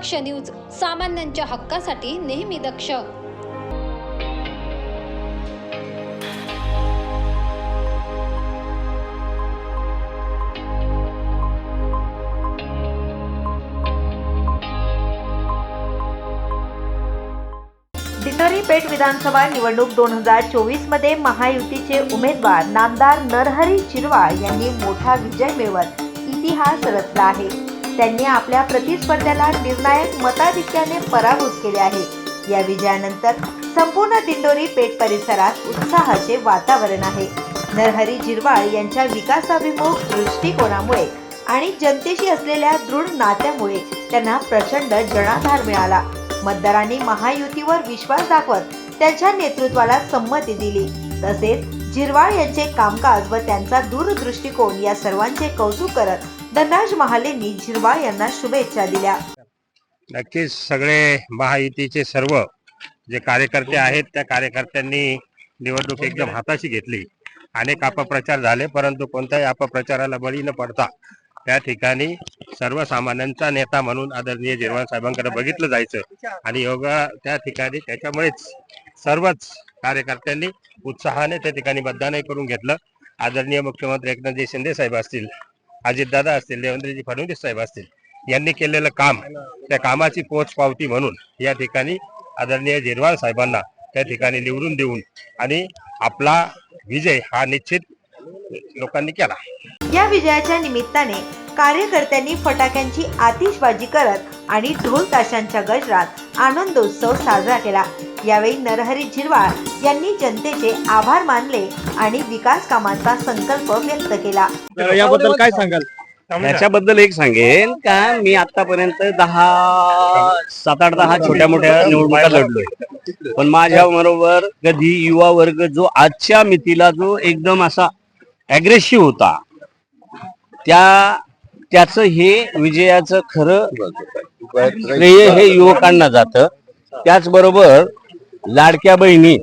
दक्ष news सामान्यांच्या हक्कासाठी नेहमी दक्ष. दिंडोरी पेठ विधानसभा निवडणूक दोन हजार चोवीसमध्ये महायुतीचे उमेदवार नामदार नरहरी चिरवाळ यांनी मोठा विजय मिळवत इतिहास रचला आहे. त्यांनी आपल्या प्रतिस्पर्ध्याला निर्णायक मताधिक्याने पराभूत केले आहे. या विजयानंतर संपूर्ण दिंडोरी पेठ परिसरात उत्साहाचे वातावरण आहे. नरहरी जिरवाळ यांच्या विकासाभिमुख दृष्टिकोनामुळे आणि जनतेशी असलेल्या दृढ नात्यामुळे त्यांना प्रचंड जनाधार मिळाला. मतदारांनी महायुतीवर विश्वास दाखवत त्यांच्या नेतृत्वाला संमती दिली. तसेच जिरवाळ यांचे कामकाज व त्यांचा दूरदृष्टिकोन या सर्वांचे कौतुक करत धनराज महालेंनी झिरवाळ यांना शुभेच्छा दिल्या. नक्कीच सगळे महायुतीचे सर्व जे कार्यकर्ते आहेत त्या कार्यकर्त्यांनी निवडणूक एकदम हाताशी घेतली. अनेक अपप्रचार झाले परंतु कोणत्याही अपप्रचाराला बळी न पडता त्या ठिकाणी सर्वसामान्यांचा नेता म्हणून आदरणीय जिरवाळ साहेबांकडे बघितलं जायचं. आणि योगा त्या ठिकाणी त्याच्यामुळेच सर्वच कार्यकर्त्यांनी उत्साहाने त्या ठिकाणी मतदानही करून घेतलं. आदरणीय मुख्यमंत्री एकनाथजी शिंदे साहेब असतील अजितदादा असतील देवेंद्रजी फडणवीस साहेब असतील यांनी केलेलं काम त्या कामाची पोच पावती म्हणून या ठिकाणी आदरणीय जिरवाळ साहेबांना त्या ठिकाणी निवडून देऊन आणि आपला विजय हा निश्चित लोकांनी केला. या विजयाच्या निमित्ताने कार्यकर्त्यांनी फटाक्यांची आतिषबाजी करत आणि ढोल ताशांच्या गजरात आनंदोत्सव साजरा केला. यावेळी नरहरी झिरवाळ यांनी जनतेचे आभार मानले आणि विकास कामांचा संकल्प व्यक्त केला. तर याबद्दल काय सांगाल? याच्याबद्दल एक सांगेन का मी आतापर्यंत दहा सात आठ दहा छोट्या मोठ्या निवडणुका लढलोय. पण माझ्या बरोबर कधी युवा वर्ग जो आजच्या मितीला जो एकदम असा अग्रेसिव्ह होता त्या त्याचं हे विजयाचं खरं श्रेय हे युवकांना जातं. त्याचबरोबर लाडक्या बहिणी.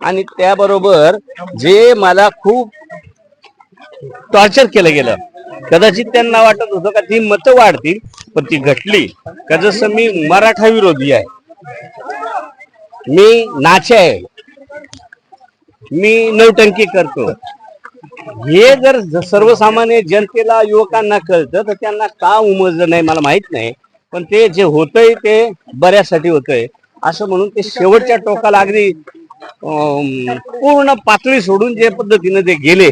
आणि त्याबरोबर जे मला खूप टॉर्चर केलं गेलं. कदाचित त्यांना वाटत होतं का ती मतं वाढतील पण ती घटली. का जसं मी मराठा विरोधी आहे. मी नाचे आहे. मी नौटंकी करतो. हे जर सर्वसामान्य जनतेला युवकांना कळतं तर त्यांना का उमजलं नाही मला माहीत नाही. पण ते जे होतंय ते बऱ्यासाठी होतंय. असं म्हणून ते शेवटच्या टोकाला अगदी अं, पूर्ण पातळी सोडून जे पद्धतीने ते गेले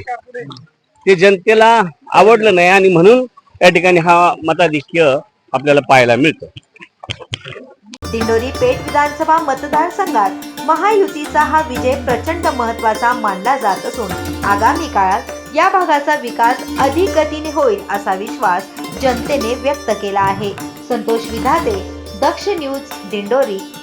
ते जनतेला आवडलं नाही आणि म्हणून या ठिकाणी हा मताधिक्य आपल्याला पाहायला मिळतं. दिंडोरी पेठ विधानसभा मतदारसंघात महायुतीचा हा विजय प्रचंड महत्त्वाचा मानला जात असून आगामी काळात या भागाचा विकास अधिक गतीने होईल असा विश्वास जनतेने व्यक्त केला आहे. संतोष विधाते दक्ष न्यूज दिंडोरी.